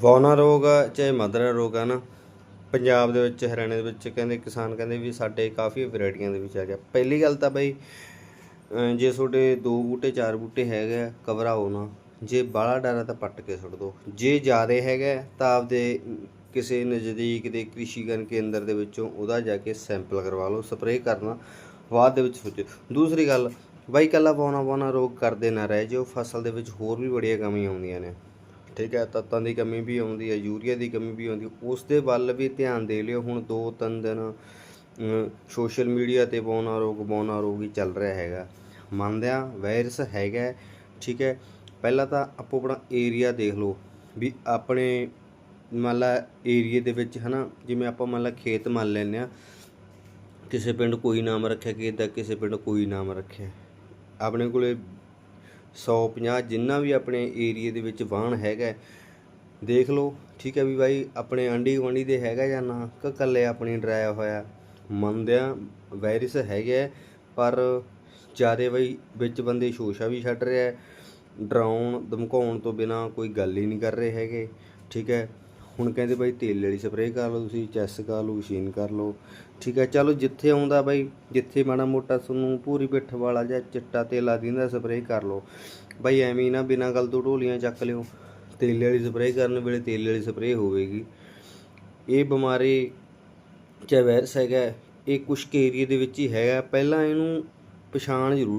ਵੌਨਾ ਰੋਗ ਆ, ਚਾਹੇ ਮਦਰਾ ਰੋਗ ਆ ਨਾ ਪੰਜਾਬ ਦੇ ਵਿੱਚ ਹਰਿਆਣੇ ਦੇ ਵਿੱਚ ਕਹਿੰਦੇ ਕਿਸਾਨ ਕਹਿੰਦੇ ਵੀ ਸਾਡੇ ਕਾਫੀ ਵੈਰਾਈਟੀਆਂ ਦੇ ਵਿੱਚ ਆ ਗਿਆ। ਪਹਿਲੀ ਗੱਲ ਤਾਂ ਬਈ ਜੇ ਤੁਹਾਡੇ ਦੋ ਬੂਟੇ ਚਾਰ ਬੂਟੇ ਹੈਗੇ ਆ ਘਬਰਾਓ ਨਾ। ਜੇ ਬਾਹਲਾ ਡਰ ਆ ਤਾਂ ਪੱਟ ਕੇ ਸੁੱਟ ਦਿਓ। ਜੇ ਜ਼ਿਆਦਾ ਹੈਗਾ ਤਾਂ ਆਪਦੇ ਕਿਸੇ ਨਜ਼ਦੀਕ ਦੇ ਕ੍ਰਿਸ਼ੀਗਨ ਕੇਂਦਰ ਦੇ ਵਿੱਚੋਂ ਉਹਦਾ ਜਾ ਕੇ ਸੈਂਪਲ ਕਰਵਾ ਲਓ ਸਪਰੇਅ ਕਰਨਾ ਬਾਅਦ ਦੇ ਵਿੱਚ ਸੋਚੋ। ਦੂਸਰੀ ਗੱਲ ਬਾਈ ਕੱਲਾ ਪਾਉਣਾ ਪਾਉਣਾ ਰੋਗ ਕਰਦੇ ਨਾ ਰਹਿ ਜਿਓ ਫਸਲ ਦੇ ਵਿੱਚ ਹੋਰ ਵੀ ਬੜੀਆਂ ਕਮੀਆਂ ਆਉਂਦੀਆਂ ਨੇ। ਠੀਕ ਹੈ, ਤੱਤਾਂ ਦੀ ਕਮੀ ਵੀ ਆਉਂਦੀ ਹੈ, ਯੂਰੀਆ ਦੀ ਕਮੀ ਵੀ ਆਉਂਦੀ ਉਸ ਦੇ ਵੱਲ ਵੀ ਧਿਆਨ ਦੇ ਲਿਓ। ਹੁਣ ਦੋ ਤਿੰਨ ਦਿਨ ਸੋਸ਼ਲ ਮੀਡੀਆ ਤੇ ਬੌਨਾ ਰੋਗ ਬੌਨਾ ਰੋਗ ਹੀ ਚੱਲ ਰਿਹਾ ਹੈਗਾ। ਮੰਨਦੇ ਹਾਂ ਵਾਇਰਸ ਹੈਗਾ ਠੀਕ ਹੈ। ਪਹਿਲਾਂ ਤਾਂ ਆਪੋ ਆਪਣਾ ਏਰੀਆ ਦੇਖ ਲਓ ਵੀ ਆਪਣੇ ਮੰਨ ਲਾ ਏਰੀਏ ਦੇ ਵਿੱਚ, ਹਨਾ, ਜਿਵੇਂ ਆਪਾਂ ਮੰਨ ਲਾ ਖੇਤ ਮੰਨ ਲੈਂਦੇ ਆ ਕਿਸੇ ਪਿੰਡ ਕੋਈ ਨਾਮ ਰੱਖਿਆ ਕਿਸੇ ਦਾ ਕਿਸੇ ਪਿੰਡ ਕੋਈ ਨਾਮ ਰੱਖਿਆ। ਆਪਣੇ ਕੋਲੇ 150 ਜਿੰਨਾ ਵੀ ਆਪਣੇ ਏਰੀਏ ਦੇ ਵਿੱਚ ਵਾਹਣ ਹੈਗਾ ਦੇਖ ਲਓ ਠੀਕ ਹੈ ਵੀ ਬਾਈ ਆਪਣੇ ਆਂਢੀ ਗੁਆਂਢੀ ਦੇ ਹੈਗਾ ਜਾਂ ਨਾ ਕਿ ਇਕੱਲੇ ਆਪਣੀ ਡਰਾਇਆ ਹੋਇਆ ਮੰਨਦਿਆਂ ਵਾਇਰਸ ਹੈਗਾ ਹੈ, ਪਰ ਜਿਆਦੇ ਬਈ ਵਿੱਚ ਬੰਦੇ ਸ਼ੋਸ਼ਾ ਵੀ ਛੱਡ ਰਿਹਾ ਡਰਾਉਣ ਧਮਕਾਉਣ ਤੋਂ ਬਿਨਾ ਕੋਈ ਗੱਲ ਹੀ ਨਹੀਂ ਕਰ ਰਹੇ ਹੈਗੇ ਠੀਕ ਹੈ। ਹੁਣ ਕਹਿੰਦੇ ਬਾਈ ਤੇਲ ਵਾਲੀ ਸਪਰੇਅ ਕਰ ਲਓ ਤੁਸੀਂ, ਚੈਸ ਕਰ ਲਓ, ਮਸ਼ੀਨ ਕਰ ਲਓ। ਠੀਕ ਹੈ, ਚਲੋ ਜਿੱਥੇ ਆਉਂਦਾ ਬਾਈ, ਜਿੱਥੇ ਮਾੜਾ ਮੋਟਾ ਤੁਹਾਨੂੰ ਪੂਰੀ ਪਿੱਠ ਵਾਲਾ ਜਾਂ ਚਿੱਟਾ ਤੇਲਾ ਦਿੰਦਾ ਸਪਰੇਅ ਕਰ ਲਓ। ਬਾਈ ਐਵੇਂ ਨਾ ਬਿਨਾਂ ਗੱਲ ਤੋਂ ਢੋਲੀਆਂ ਚੱਕ ਲਿਓ। ਤੇਲ ਵਾਲੀ ਸਪਰੇਅ ਕਰਨ ਵੇਲੇ ਤੇਲ ਵਾਲੀ ਸਪਰੇਅ ਹੋਵੇਗੀ। ਇਹ ਬਿਮਾਰੀ ਚਾਹੇ ਵਾਇਰਸ ਹੈਗਾ, ਇਹ ਕੁਛ ਕੁ ਏਰੀਏ ਦੇ ਵਿੱਚ ਹੀ ਹੈਗਾ। ਪਹਿਲਾਂ ਇਹਨੂੰ ਪਛਾਣ ਜ਼ਰੂਰ